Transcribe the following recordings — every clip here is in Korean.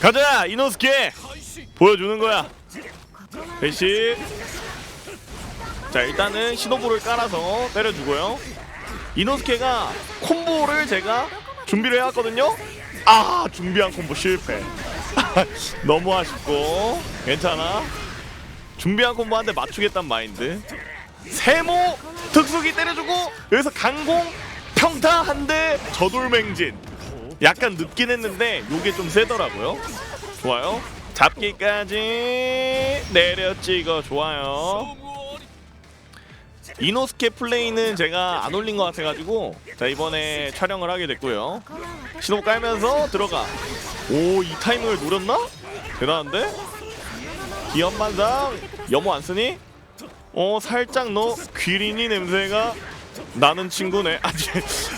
가자 이노스케. 보여주는 거야. 대시. 자 일단은 시노부를 깔아서 때려주고요. 이노스케가 콤보를 제가 준비를 해왔거든요. 아 준비한 콤보 실패. 너무 아쉽고. 괜찮아. 준비한 콤보 한대 맞추겠단 마인드. 세모 특수기 때려주고 여기서 강공 평타 한대 저돌맹진 약간 늦긴 했는데 요게 좀 세더라고요. 좋아요. 잡기까지 내려 찍어 좋아요. 이노스케 플레이는 제가 안 올린 것 같아가지고 자 이번에 촬영을 하게 됐고요. 신호 깔면서 들어가. 오 이 타이밍을 노렸나? 대단한데? 기연만상 염호 안 쓰니? 어 살짝 너 귀린이 냄새가 나는 친구네. 아니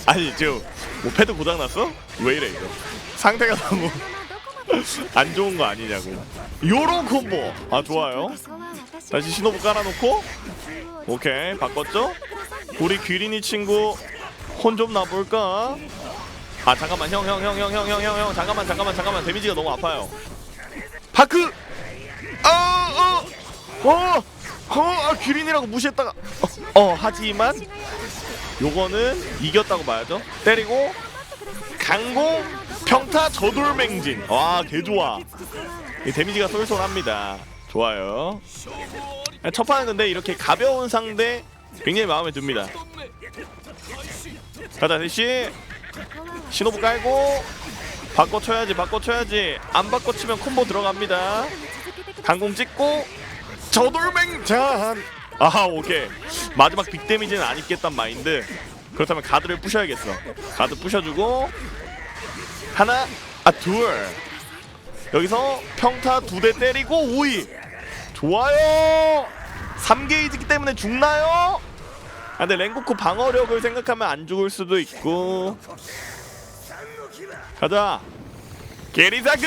아니 지금 뭐 패드 고장 났어? 왜 이래 이거? 상태가 너무 안 좋은 거 아니냐고. 요런 콤보. 아 좋아요. 다시 신호부 깔아놓고? 오케이 바꿨죠? 우리 귀린이 친구 혼 좀 나볼까? 아 잠깐만 형 형 형 형 형 형 형 형 잠깐만 잠깐만 잠깐만. 데미지가 너무 아파요. 파크! 아, 어어 어! 어, 아, 귀린이라고 무시했다가. 어, 어 하지만 요거는 이겼다고 봐야죠. 때리고 강공 평타 저돌맹진. 와 개좋아. 이 데미지가 쏠쏠합니다. 좋아요. 첫 판은 근데 이렇게 가벼운 상대 굉장히 마음에 듭니다. 가자 대시 신호부 깔고 바꿔 쳐야지 바꿔 쳐야지. 안 바꿔 치면 콤보 들어갑니다. 강공 찍고 저돌맹잔 아하 오케이. 마지막 빅 데미지는 안 입겠단 마인드. 그렇다면 가드를 부셔야겠어. 가드 부셔주고 하나 아둘. 여기서 평타 두 대 때리고 오이. 좋아요. 3게이지기 때문에 죽나요? 아, 근데 랭고쿠 방어력을 생각하면 안 죽을 수도 있고. 가자. 게리사그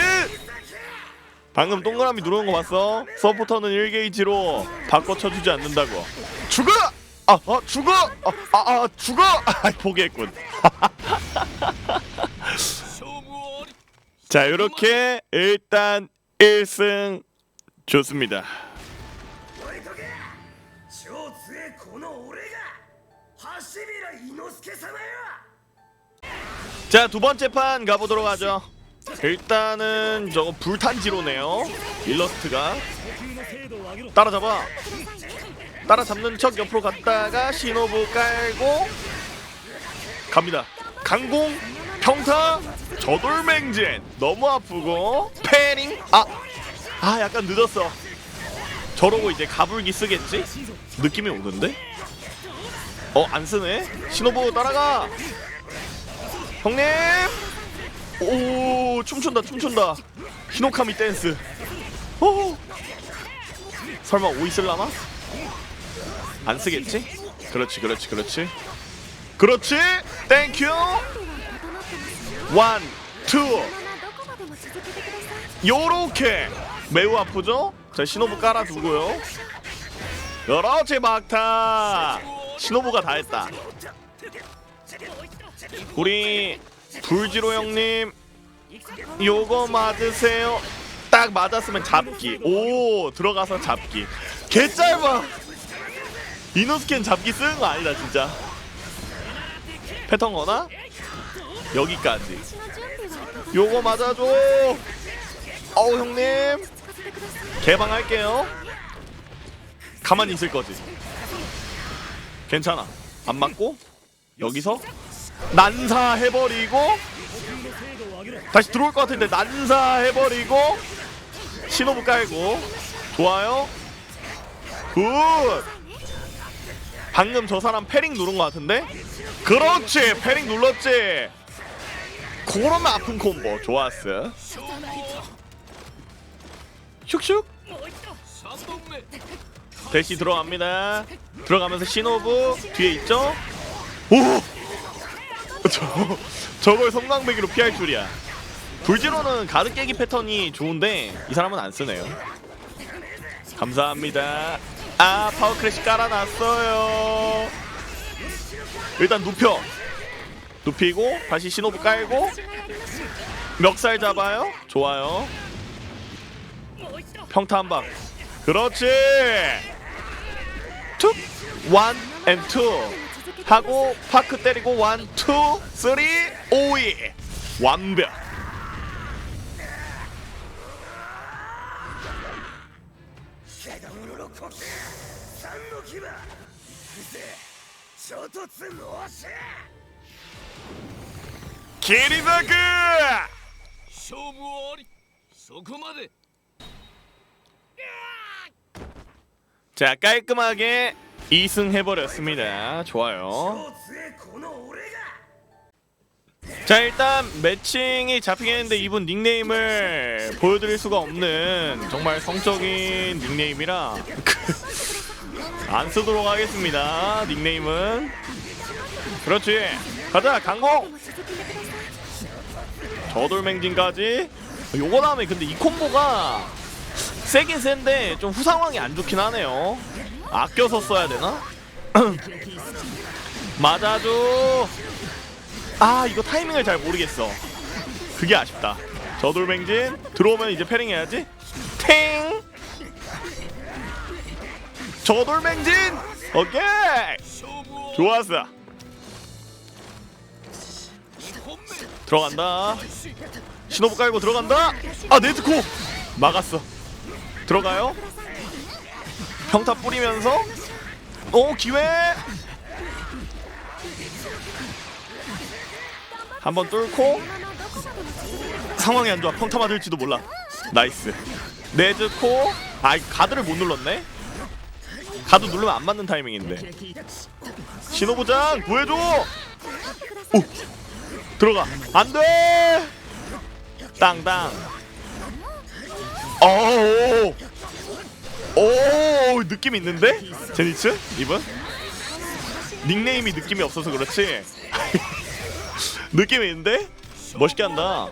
방금 동그라미 누르는 거 봤어? 서포터는 1게이지로 바꿔 쳐주지 않는다고 죽어! 아, 아 죽어! 아, 아, 아 죽어! 아, 포기했군 자 이렇게 일단 1승 좋습니다 자 두 번째 판 가보도록 하죠 일단은 저거 불탄지로네요. 일러스트가 따라잡아. 따라잡는 척 옆으로 갔다가 신호부 깔고 갑니다. 강공 평타 저돌맹진 너무 아프고 패링. 아, 아 약간 늦었어. 저러고 이제 가불기 쓰겠지? 느낌이 오는데? 어 안 쓰네. 신호부 따라가. 형님 오 춤춘다 춤춘다. 히노카미 댄스. 오! 설마 오이 쓸라나? 안 쓰겠지? 그렇지 그렇지 그렇지. 그렇지. 땡큐 원, 투 요렇게. 매우 아프죠? 자 신호부 깔아두고요. 그렇지 막타. 신호부가 다 했다. 우리 불지로 형님 요거 맞으세요? 딱 맞았으면 잡기. 오 들어가서 잡기. 개 짧아. 이노스캔 잡기 쓰는 거 아니다 진짜. 패턴 거나? 여기까지. 요거 맞아줘. 어우 형님. 개방할게요. 가만히 있을 거지. 괜찮아. 안 맞고? 여기서 난사해버리고 다시 들어올 것 같은데 난사해버리고 신호부 깔고 좋아요. 굿. 방금 저 사람 패링 누른 것 같은데? 그렇지 패링 눌렀지. 그러면 아픈 콤보. 좋았어. 슉슉. 대시 들어갑니다. 들어가면서 신호부 뒤에 있죠? 오 저, 저걸 성광배기로 피할 줄이야. 불지로는 가드 깨기 패턴이 좋은데 이 사람은 안 쓰네요. 감사합니다. 아 파워 크래시 깔아놨어요. 일단 눕혀. 눕히고 다시 신호부 깔고 멱살 잡아요. 좋아요. 평타 한 방. 그렇지. 툭원 앤 투 하고 파크 때리고 1, 2, 3, 5위. 완벽. 기리다그 자 깔끔하게 2승 해버렸습니다. 좋아요. 자 일단 매칭이 잡히겠는데 이분 닉네임을 보여드릴 수가 없는 정말 성적인 닉네임이라 안 쓰도록 하겠습니다. 닉네임은 그렇지 가자 강공 저돌맹진까지 요거 다음에 근데 이 콤보가 세긴 센데 좀 후상황이 안 좋긴 하네요. 아껴서 써야 되나? 맞아줘. 아 이거 타이밍을 잘 모르겠어. 그게 아쉽다. 저돌맹진 들어오면 이제 패링 해야지. 탱. 저돌맹진 오케이. 좋았어. 들어간다. 신호부 깔고 들어간다. 아 네트코 막았어. 들어가요. 평타 뿌리면서. 오 기회! 한번 뚫고. 상황이 안 좋아. 평타 맞을지도 몰라. 나이스. 네즈코. 아 가드를 못 눌렀네? 가드 누르면 안 맞는 타이밍인데. 신호부장 구해줘! 오! 들어가. 안돼! 땅땅. 어오 오 느낌 있는데? 제니츠? 이분 닉네임이 느낌이 없어서 그렇지? 느낌이 있는데? 멋있게 한다.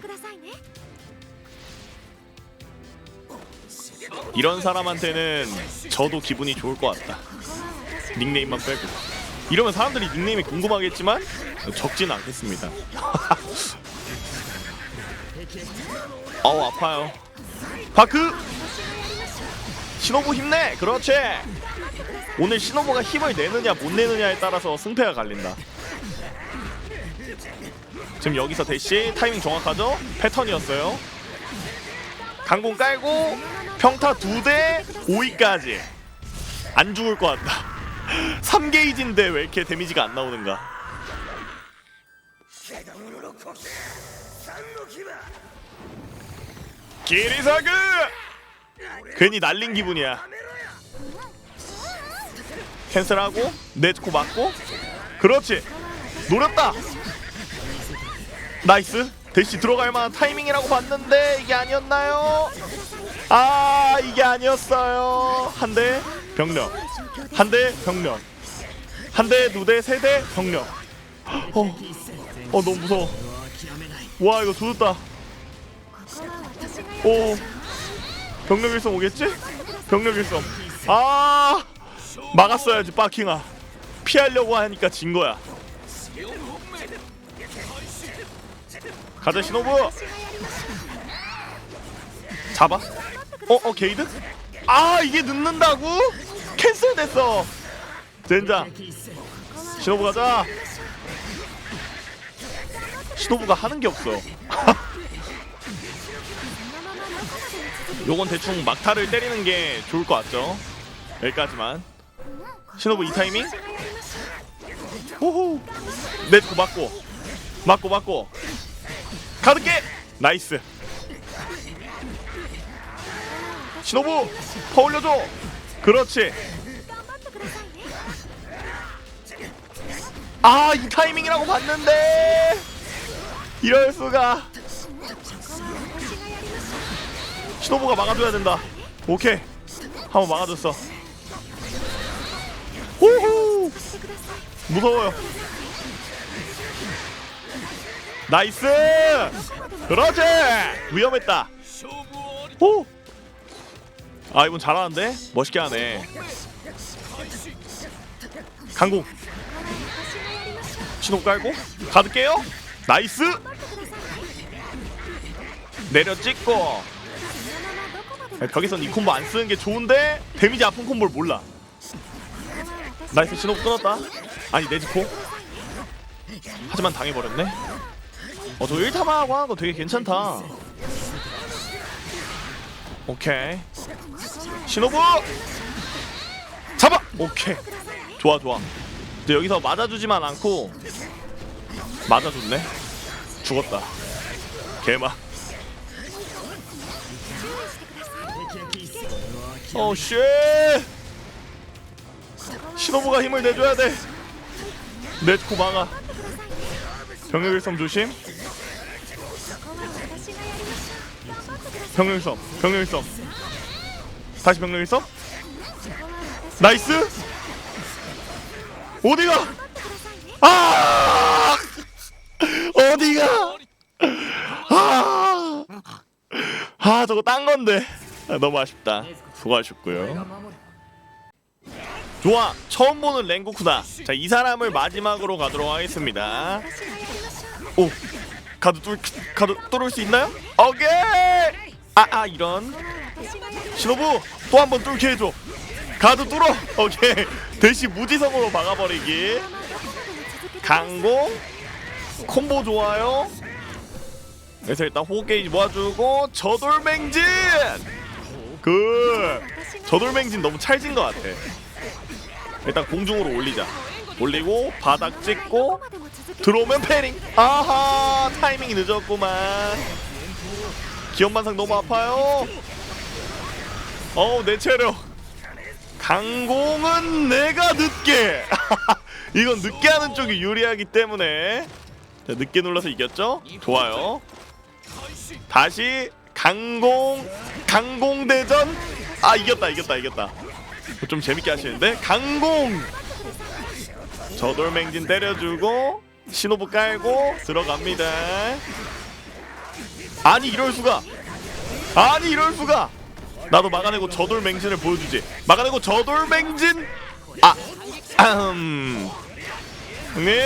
이런 사람한테는 저도 기분이 좋을 것 같다. 닉네임만 빼고. 이러면 사람들이 닉네임이 궁금하겠지만 적진 않겠습니다. 어우 아파요. 바크 신호부 힘내! 그렇지! 오늘 신호부가 힘을 내느냐 못 내느냐에 따라서 승패가 갈린다 지금 여기서 대시 타이밍 정확하죠? 패턴이었어요 강공 깔고 평타 2대 5위까지 안 죽을 것 같다 3게이지인데 왜 이렇게 데미지가 안 나오는가 기리사그! 괜히 날린 기분이야. 캔슬하고 네즈코 맞고? 그렇지. 노렸다. 나이스. 대시 들어갈 만한 타이밍이라고 봤는데 이게 아니었나요? 아 이게 아니었어요. 한 대 병력. 한 대 병력. 한 대 두 대 세 대 병력. 어, 어 너무 무서워. 와 이거 조졌다. 오 병력 일성 오겠지? 병력 일성 아 막았어야지 빠킹아 피하려고 하니까 진 거야 가자 신호부 잡아 어? 어 게이드? 아 이게 늦는다고? 캔슬 됐어 젠장 신호부 가자 신호부가 하는 게 없어 요건 대충 막타를 때리는 게 좋을 것 같죠? 여기까지만. 신호부 이 타이밍? 호호! 넷고 맞고. 맞고 맞고. 가득게! 나이스. 신호부 더 올려줘. 그렇지. 아 이 타이밍이라고 봤는데. 이럴 수가 시노브가 막아줘야 된다. 오케이. 한번 막아줬어. 호호! 무서워요. 나이스! 그러지! 위험했다. 호! 아 이분 잘하는데? 멋있게 하네. 강공 신호 깔고. 가득게요? 나이스! 내려 찍고. 벽에선 이 콤보 안 쓰는 게 좋은데 데미지 아픈 콤보를 몰라. 나이스 신호 끊었다. 아니 내지코 하지만 당해버렸네. 어저 1타마하고 하는 거 되게 괜찮다. 오케이. 신호부! 잡아! 오케이. 좋아 좋아. 근데 여기서 맞아주지만 않고 맞아줬네. 죽었다. 개마 어쉣 신호부가 힘을 내줘야 돼. 내코 막아 병력일섬 조심. 병력일섬 병력일섬 다시 병력일섬 나이스. 어디가? 아! 어디가? 아, 아 저거 딴 건데 아, 너무 아쉽다. 수고하셨고요. 좋아 처음 보는 랭고쿠다. 자 이 사람을 마지막으로 가도록 하겠습니다. 오 가드 뚫 가드 뚫을 수 있나요? 오케이! 아 아 이런. 신호부 또 한 번 뚫게 해줘. 가드 뚫어. 오케이. 대시 무지성으로 막아버리기. 강공. 콤보 좋아요. 그래서 일단 호흡 게이지 모아주고 저돌맹진 그 저돌맹진 너무 찰진 것 같아. 일단 공중으로 올리자. 올리고 바닥 찍고 들어오면 패링. 아하 타이밍이 늦었구만. 기업만상 너무 아파요. 어우 내 체력. 강공은 내가 늦게. 이건 늦게 하는 쪽이 유리하기 때문에. 자, 늦게 눌러서 이겼죠? 좋아요. 다시 강공 강공 대전. 아 이겼다 이겼다 이겼다. 좀 재밌게 하시는데. 강공. 저돌맹진 때려주고 신호부 깔고 들어갑니다. 아니 이럴 수가. 아니 이럴 수가. 나도 막아내고 저돌맹진을 보여주지. 막아내고 저돌맹진. 아 음. 형님.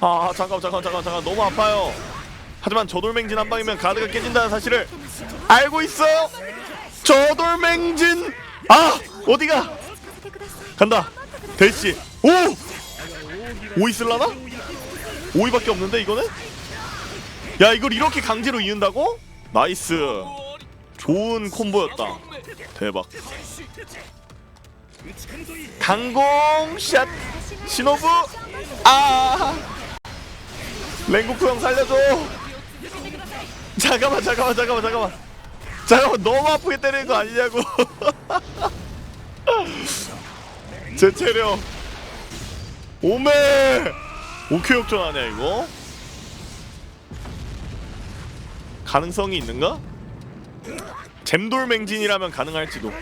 아 잠깐 잠깐 잠깐 잠깐 너무 아파요 하지만 저돌맹진 한 방이면 가드가 깨진다는 사실을 알고 있어. 저돌맹진! 아! 어디가? 간다. 대시 오! 오이 쓸라나? 오이밖에 없는데 이거는? 야 이걸 이렇게 강제로 이은다고? 나이스. 좋은 콤보였다. 대박. 강공 샷. 신호부. 아! 랭고쿠 형 살려줘 잠깐만 잠깐만 잠깐만 잠깐만. 잠깐만 너무 아프게 때리는 거 아니냐고. 제 체력. 오메! 오케이 역전 하냐 이거. 가능성이 있는가? 잼돌 맹진이라면 가능할지도.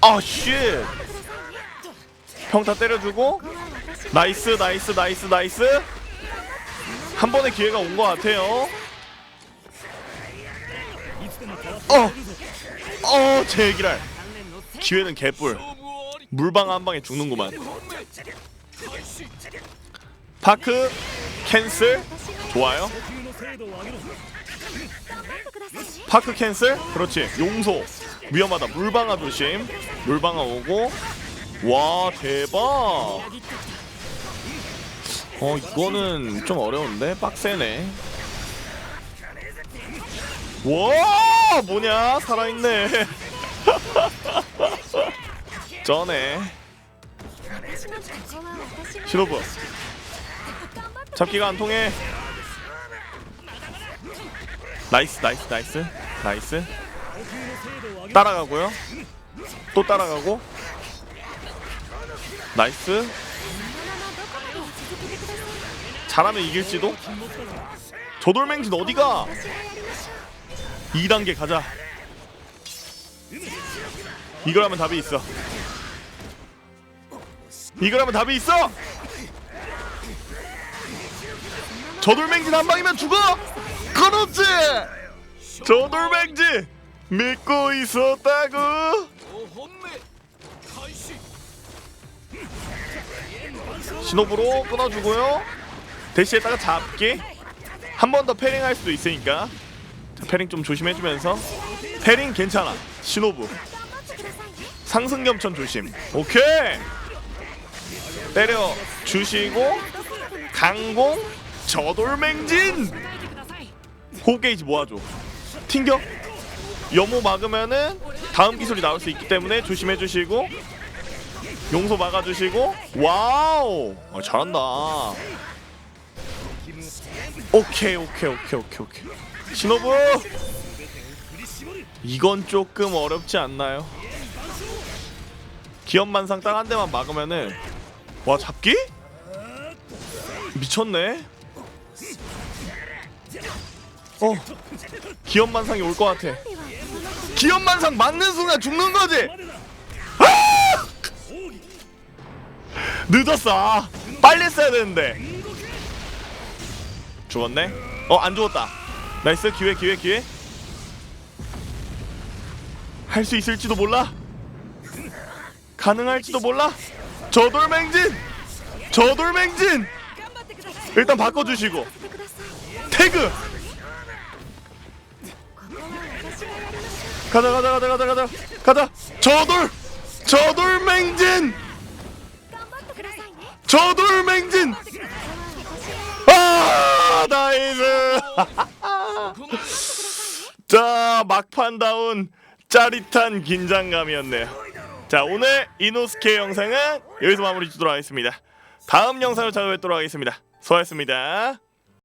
아쉣 평타 때려주고? 나이스 나이스 나이스 나이스 한 번의 기회가 온 것 같아요. 어 어 제기랄. 기회는 개뿔. 물방 한 방에 죽는구만. 파크 캔슬. 좋아요. 파크 캔슬? 그렇지. 용소. 위험하다. 물방아 조심. 물방아 오고. 와 대박 어 이거는 좀 어려운데? 빡세네. 와 뭐냐? 살아있네. 쩌네. 신호부. 잡기가 안 통해. 나이스 나이스 나이스. 나이스. 따라가고요. 또 따라가고. 나이스 잘하면 이길지도? 저 돌멩진 어디가? 2단계 가자 이걸 하면 답이 있어 이걸 하면 답이 있어! 저 돌멩진 한 방이면 죽어! 그렇지! 저 돌멩진! 믿고 있었다고! 신호부로 끊어주고요 대시에다가 잡기. 한 번 더 패링 할 수도 있으니까. 자, 패링 좀 조심해주면서. 패링 괜찮아. 신호부. 상승 겸천 조심. 오케이! 때려 주시고 강공 저돌맹진! 호게이지 모아줘. 튕겨. 염호 막으면은 다음 기술이 나올 수 있기 때문에 조심해 주시고 용소 막아주시고. 와우! 어, 잘한다 오케이 오케이 오케이 오케이 오케이. 신호부! 이건 조금 어렵지 않나요? 기업만상 딱 한 대만 막으면은 와 잡기? 미쳤네. 어 기업만상이 올 것 같아. 기업만상 맞는 순간 죽는 거지! 아! 늦었어. 아, 빨리 써야 되는데 죽었네? 어 안 죽었다. 나이스 기회 기회 기회. 할 수 있을지도 몰라? 가능할지도 몰라? 저돌맹진! 저돌맹진! 일단 바꿔주시고. 태그! 가자 가자 가자 가자 가자. 가자. 저돌! 저돌맹진! 저돌맹진! 아 나이스 자 막판다운 짜릿한 긴장감이었네요. 자 오늘 이노스케 영상은 여기서 마무리 짓도록 하겠습니다. 다음 영상을 찾아뵙도록 하겠습니다. 수고하셨습니다